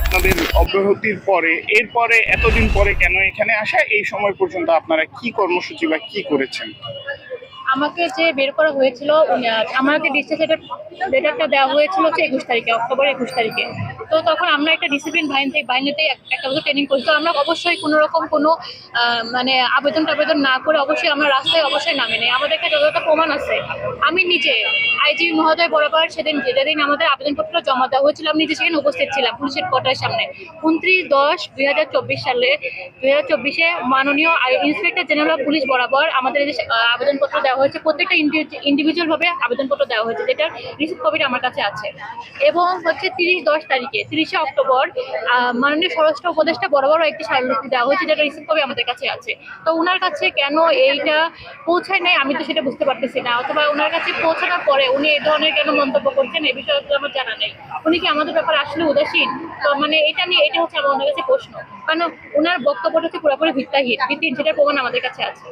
আপনাদের অব্যাহতির পরে, এরপরে এতদিন পরে কেন এখানে আসা? এই সময় পর্যন্ত আপনারা কি কর্মসূচি বা কি করেছেন? আমাকে যে বের করা হয়েছিল আমাকে ডিসচার্জ লেটার লেটারটা দেওয়া হয়েছিল হচ্ছে একুশ তারিখে, অক্টোবর একুশ তারিখে। তো তখন আমরা একটা ডিসিপ্লিন বাহিনী থেকে বাহিনীতে একটা বছর ট্রেনিং করি। তো আমরা অবশ্যই কোনো রকম কোনো মানে আবেদন টাবেদন না করে অবশ্যই আমরা রাস্তায় অবশ্যই নামে নেই। আমাদের কাছে যতটা প্রমাণ আছে। আমি নিজে আইজি মহোদয় বরাবর সেদিন যেদিন আমাদের আবেদনপত্র জমা দেওয়া হয়েছিল, আমি নিজে সেখানে উপস্থিত ছিলাম পুলিশের কোর্টের সামনে। উনত্রিশ দশ দুই হাজার চব্বিশ সালে, দুই হাজার চব্বিশে মাননীয় ইন্সপেক্টর জেনারেল পুলিশ বরাবর আমাদের যে আবেদনপত্র দেওয়া হয়েছে, প্রত্যেকটা ইন্ডিভিজুয়াল ভাবে আবেদনপত্র দেওয়া হয়েছে, যেটার রিসিভ কপিটা আমার কাছে আছে। এবং হচ্ছে তিরিশ দশ তারিখে তিরিশে অক্টোবর মাননীয় স্বরাষ্ট্র উপদেষ্টা বরাবর একটি স্মারকলিপি দেওয়া হয়েছে, যেটা রিসিভ কপি আমাদের কাছে আছে। তো ওনার কাছে কেন এইটা পৌঁছায় নাই? আমি তো সেটা বুঝতে পারতেছি না। অথবা ওনার কাছে পৌঁছানোর পরে উনি এই ধরনের কেন মন্তব্য করছেন এই বিষয়ে আমার জানা নেই। উনি কি আমাদের ব্যাপারে আসলে উদাসীন? তো মানে এটা নিয়ে, এটা হচ্ছে আমার ওনার কাছে প্রশ্ন। কারণ ওনার বক্তব্যটা হচ্ছে পুরোপুরি ভিত্তাহীন, ভিত্তিহীন সেটার প্রমাণ আমাদের কাছে আছে।